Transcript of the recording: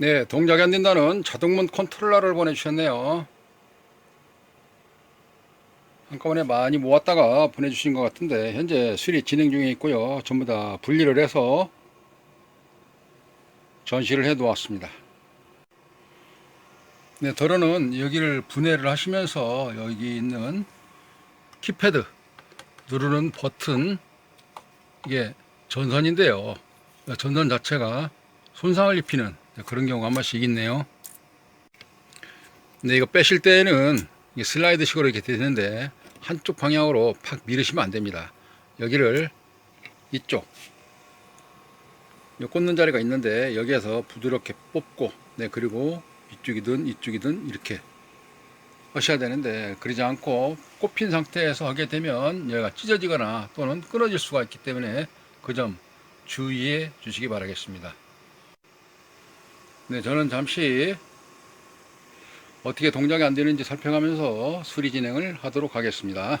네, 동작이 안 된다는 자동문 컨트롤러를 보내주셨네요. 한꺼번에 많이 모았다가 보내주신 것 같은데 현재 수리 진행 중에 있고요. 전부 다 분리를 해서 전시를 해 놓았습니다. 네, 더러는 여기를 분해를 하시면서 여기 있는 키패드 누르는 버튼 이게 전선인데요. 전선 자체가 손상을 입히는 그런 경우가 한 번씩 있네요. 근데 이거 빼실 때에는 슬라이드 식으로 이렇게 되는데 한쪽 방향으로 팍 밀으시면 안 됩니다. 여기를 이쪽 요 꽂는 자리가 있는데 여기에서 부드럽게 뽑고 네 그리고 이쪽이든 이쪽이든 이렇게 하셔야 되는데 그러지 않고 꼽힌 상태에서 하게 되면 얘가 찢어지거나 또는 끊어질 수가 있기 때문에 그 점 주의해 주시기 바라겠습니다. 네, 저는 잠시 어떻게 동작이 안 되는지 살펴가면서 수리 진행을 하도록 하겠습니다.